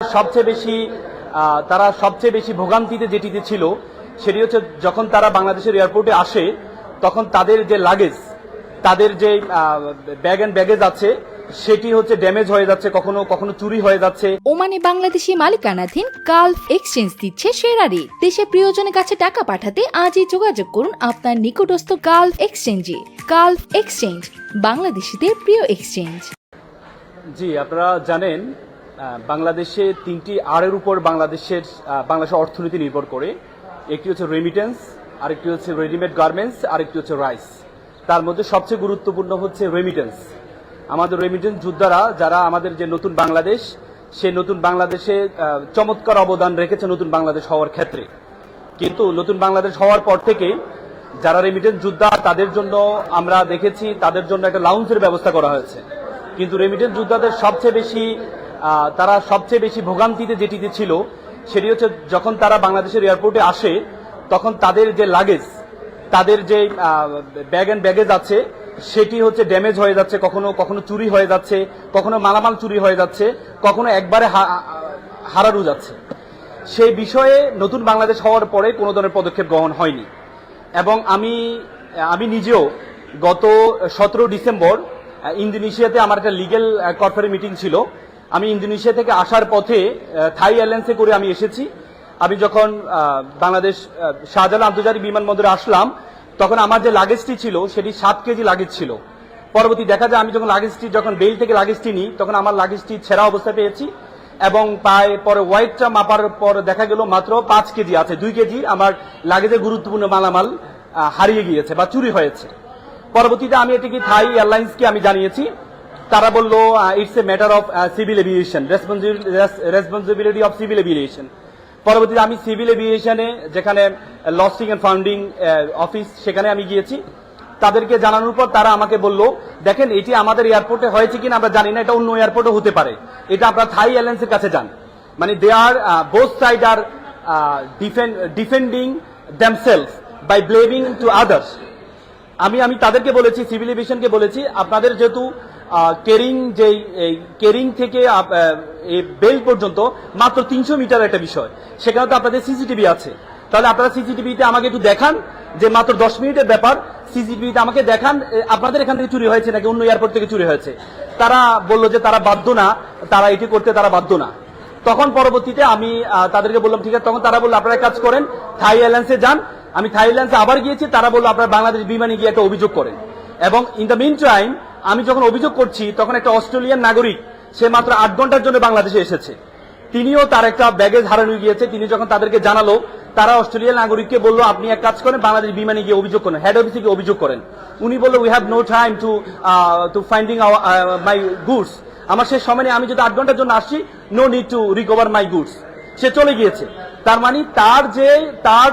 সবচেয়ে বেশি তারা সবচেয়ে বেশি ভোগান্তিতে যেটিতে ছিল সেটি হচ্ছে যখন তারা বাংলাদেশের এয়ারপোর্টে আসে তখন তাদের যে লাগেজ তাদের যে ব্যাগ অ্যান্ড ব্যাগেজ আছে সেটি হচ্ছে ড্যামেজ হয়ে যাচ্ছে কখনো কখনো চুরি হয়ে যাচ্ছে। ওমানে বাংলাদেশি মালিকানাধীন গালফ এক্সচেঞ্জ দিচ্ছে সেরা রেট দেশে প্রিয়জনের কাছে টাকা পাঠাতে আজই যোগাযোগ করুন আপনার নিকটস্থ গালফ এক্সচেঞ্জে গালফ এক্সচেঞ্জ বাংলাদেশিদের প্রিয় এক্সচেঞ্জ জি আপনারা জানেন বাংলাদেশে তিনটি আরের উপর বাংলাদেশের বাংলাদেশের অর্থনীতি নির্ভর করে। একটি হচ্ছে রেমিটেন্স আরেকটি হচ্ছে রেডিমেড গার্মেন্টস আরেকটি হচ্ছে রাইস তার মধ্যে সবচেয়ে গুরুত্বপূর্ণ হচ্ছে রেমিটেন্স আমাদের রেমিটেন্স যোদ্ধারা, যারা আমাদের যে নতুন বাংলাদেশ সেই নতুন বাংলাদেশে চমৎকার অবদান রেখেছে নতুন বাংলাদেশ হওয়ার ক্ষেত্রে। কিন্তু নতুন বাংলাদেশ হওয়ার পর থেকে যারা রেমিটেন্স যোদ্ধা, তাদের জন্য আমরা দেখেছি তাদের জন্য একটা লাউঞ্জের ব্যবস্থা করা হয়েছে। কিন্তু রেমিটেন্স যোদ্ধাদের সবচেয়ে বেশি তারা সবচেয়ে বেশি ভোগান্তিতে যেটিতে ছিল, সেটি হচ্ছে যখন তারা বাংলাদেশের এয়ারপোর্টে আসে, তখন তাদের যে লাগেজ তাদের যে ব্যাগ অ্যান্ড ব্যাগেজ আছে, সেটি হচ্ছে ড্যামেজ হয়ে যাচ্ছে, কখনো কখনো চুরি হয়ে যাচ্ছে, কখনো মালামাল চুরি হয়ে যাচ্ছে, কখনো একবারে হা- হারানো যাচ্ছে। সেই বিষয়ে নতুন বাংলাদেশ হওয়ার পরে কোনো ধরনের পদক্ষেপ গ্রহণ হয়নি। এবং আমি আমি নিজেও গত সতেরো ডিসেম্বর ইন্দোনেশিয়াতে আমার একটা লিগেল কর্পোরেট মিটিং ছিল। আমি ইন্দোনেশিয়া থেকে আসার পথে থাই এয়ারলাইন্সে করে আমি এসেছি। আমি যখন বাংলাদেশ শাহজালাল আন্তর্জাতিক বিমানবন্দরে আসলাম, তখন আমার যে লাগেজটি ছিল, সেটি সাত কেজি লাগেজ ছিল। পরবর্তী দেখা যায়, আমি যখন লাগেজটি যখন বেল থেকে লাগেজটি নিই, তখন আমার লাগেজটি ছেঁড়া অবস্থা পেয়েছি এবং পায়ে পরে ওয়াইটটা মাপার পর দেখা গেল মাত্র পাঁচ কেজি আছে। দুই কেজি আমার লাগেজের গুরুত্বপূর্ণ মালামাল হারিয়ে গিয়েছে বা চুরি হয়েছে। পরবর্তীতে আমি এটিকে থাই এয়ারলাইন্সকে আমি জানিয়েছি। তারা বলল it's a matter of civil aviation responsibility of civil aviation পরবর্তীতে আমি সিভিল এভিয়েশনে যেখানে লস্টিং অ্যান্ড ফাউন্ডিং অফিস সেখানে আমি গিয়েছি। তাদেরকে জানানোর পর তারা আমাকে বলল, দেখেন, এটি আমাদের এয়ারপোর্টে হয়েছে কিনা আমরা জানি না, এটা অন্য এয়ারপোর্টে হতে পারে। এটা আপনারা থাই এয়ারলাইন্সের কাছে যান। মানে they are both side are defending themselves by blaming to others আমি আমি তাদেরকে বলেছি সিভিল এভিয়েশনকে বলেছি, আপনাদের যেহেতু কেরিং যে কেরিং থেকে বেল পর্যন্ত মাত্র তিনশো মিটার একটা বিষয়। সেখানে তো আপনাদের সিসিটিভি আছে। তাহলে আপনারা সিসিটিভিতে আমাকে একটু দেখান যে মাত্র দশ মিনিটের ব্যাপার। সিসিটিভিতে আমাকে দেখান আপনাদের এখান থেকে চুরি হয়েছে নাকি অন্য এয়ারপোর্ট থেকে চুরি হয়েছে? তারা বলল যে তারা বাধ্য না, তারা এটি করতে তারা বাধ্য না। তখন পরবর্তীতে আমি তাদেরকে বললাম, ঠিক আছে। তখন তারা বলল, আপনারা কাজ করেন, থাই এয়ারলাইন্সে যান। আমি থাই এয়ারলাইন্সে আবার গিয়েছি, তারা বলল আপনারা বাংলাদেশ বিমানে গিয়ে একটা অভিযোগ করেন। এবং ইন দ্য মিন টাইম আমি যখন অভিযোগ করছি, তখন একটা অস্ট্রেলিয়ান নাগরিক, সে মাত্র আট ঘণ্টার জন্য বাংলাদেশে এসেছে। তিনিও তার একটা ব্যাগেজ হারানো গিয়েছে, তিনি যখন তাদেরকে জানালো, তারা অস্ট্রেলিয়ান নাগরিককে বলল, আপনি এক কাজ করেন, বাংলাদেশ বিমানে গিয়ে অভিযোগ করেন হেড অফিসে গিয়ে অভিযোগ করেন। উনি বলল we have no time to to finding my goods আমার সে সময় আমি যদি আট ঘণ্টার জন্য আসছি no need to recover my goods সে চলে গিয়েছে। তার মানে তার যে, তার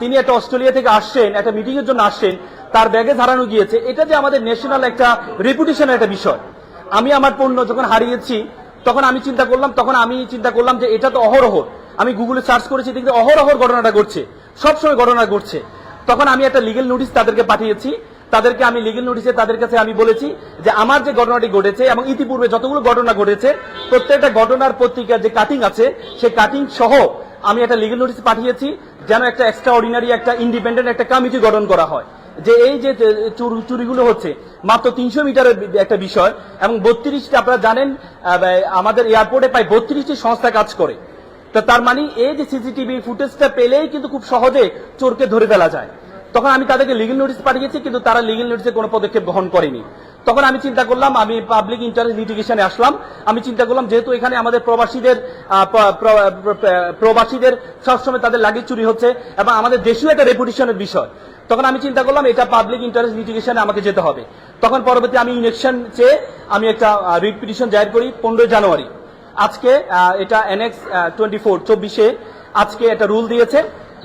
তিনি একটা অস্ট্রেলিয়া থেকে আসছেন একটা মিটিং এর জন্য আসছেন, তার ব্যাগেজ হারানো গিয়েছে, এটা যে আমাদের ন্যাশনাল একটা রেপুটেশনের একটা বিষয়। আমি আমার পণ্য যখন হারিয়েছি, তখন আমি চিন্তা করলাম, তখন আমি চিন্তা করলাম যে এটা তো অহরহ। আমি গুগলে সার্চ করেছি, দেখি অহরহর ঘটনাটা ঘটছে। সবসময় ঘটনা ঘটছে। তখন আমি একটা লিগেল নোটিশ তাদেরকে পাঠিয়েছি। তাদেরকে আমি লিগেল নোটিশে তাদের কাছে আমি বলেছি যে আমার যে ঘটনাটি ঘটেছে এবং ইতিপূর্বে যতগুলো ঘটনা ঘটেছে, প্রত্যেকটা ঘটনার পত্রিকার যে কাটিং আছে সেই কাটিং সহ আমি একটা লিগেল নোটিশ পাঠিয়েছি যেন একটা এক্সট্রা অর্ডিনারি একটা ইন্ডিপেন্ডেন্ট একটা কমিটি গঠন করা হয়। যে এই যে চুরিগুলো হচ্ছে, মাত্র তিনশো মিটারের একটা বিষয় এবং বত্রিশটি আপনারা জানেন আমাদের এয়ারপোর্টে প্রায় বত্রিশটি সংস্থা কাজ করে। তো তার মানে এই যে সিসিটিভি ফুটেজটা পেলেই কিন্তু খুব সহজে চোরকে ধরে ফেলা যায়। তখন আমি তাদেরকে লিগেল নোটিশ পাঠিয়েছি, কিন্তু তারা লিগেল নোটিসে কোনো পদক্ষেপ গ্রহণ করেনি। তখন আমি চিন্তা করলাম, আমি পাবলিক ইন্টারেস্ট লিটিগেশনে আসলাম। আমি চিন্তা করলাম, যেহেতু এখানে আমাদের প্রবাসীদের প্রবাসীদের সবসময় তাদের লাগেজ চুরি হচ্ছে এবং আমাদের দেশীয় একটা রেপুটেশনের বিষয়। তখন আমি চিন্তা করলাম, এটা পাবলিক ইন্টারেস্ট লিটিগেশনে আমাকে যেতে হবে। তখন পরবর্তী আমি ইলেকশন চেয়ে আমি একটা রিট পিটিশন জারি করি পনেরোই জানুয়ারি। আজকে এটা এনএক্স টোয়েন্টি ফোর চব্বিশে আজকে একটা রুল দিয়েছে।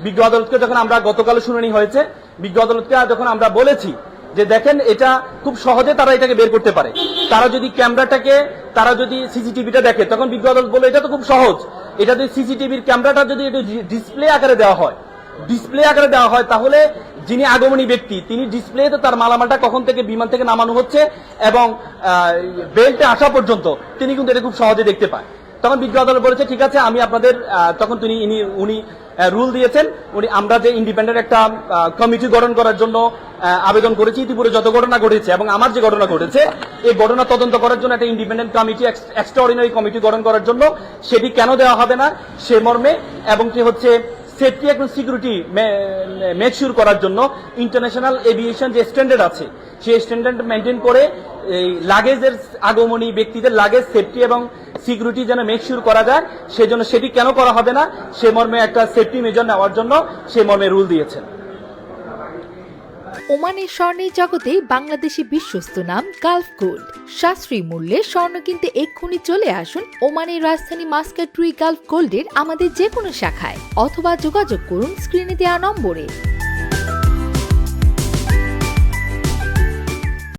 বিজ্ঞ আদালতকে যখন আমরা গতকাল শুনানি হয়েছে, বিজ্ঞ আদালতকে যখন আমরা বলেছি যে দেখেন এটা খুব সহজে তারা এটাকে বের করতে পারে। তারা যদি ক্যামেরাটাকে, তারা যদি সিসিটিভিটা দেখে, তখন বিজ্ঞ আদালত বলে এটা তো খুব সহজ। এটা যদি সিসিটিভির ক্যামেরাটা যদি ডিসপ্লে আকারে দেওয়া হয়, ডিসপ্লে আকারে দেওয়া হয়, তাহলে যিনি আগমনী ব্যক্তি, তিনি ডিসপ্লেতে তার মালামালটা কখন থেকে বিমান থেকে নামানো হচ্ছে এবং বেল্টে আসা পর্যন্ত তিনি কিন্তু এটা খুব সহজে দেখতে পায়। তখন বিজ্ঞ আদালত বলেছে, ঠিক আছে, আমি আপনাদের তখন তিনি, ইনি, উনি রুল দিয়েছেন, উনি আমরা যে ইন্ডিপেন্ডেন্ট একটা কমিটি গঠন করার জন্য আবেদন করেছি, ইতিপূর্বে যত ঘটনা ঘটেছে এবং আমার যে ঘটনা ঘটেছে, এই ঘটনা তদন্ত করার জন্য একটা independent committee extra ordinary committee গঠন করার জন্য, সেটি কেন দেওয়া হবে না, সে মর্মে, এবং কি হচ্ছে সেফটি এবং সিকিউরিটি মেকশিওর করার জন্য ইন্টারন্যাশনাল এভিয়েশন যে স্ট্যান্ডার্ড আছে, সেই স্ট্যান্ডার্ড মেনটেন করে, এই লাগেজের আগমনী ব্যক্তিদের লাগেজ সেফটি এবং সিকিউরিটি যেন মেকশিওর করা যায়, সেজন্য সেটি কেন করা হবে না? সে মর্মে একটা সেফটি মেজর নেওয়ার জন্য সে মর্মে রুল দিয়েছেন। ওমানের স্বর্ণের জগতে বাংলাদেশি বিশ্বস্ত নাম গালফ গোল্ড। সাশ্রয়ী মূল্যে স্বর্ণ কিনতে এক্ষুনি চলে আসুন ওমানের রাজধানী মাস্কাট টুই গালফ গোল্ডের আমাদের যে কোনো শাখায়, অথবা যোগাযোগ করুন স্ক্রিনে দেওয়া নম্বরে।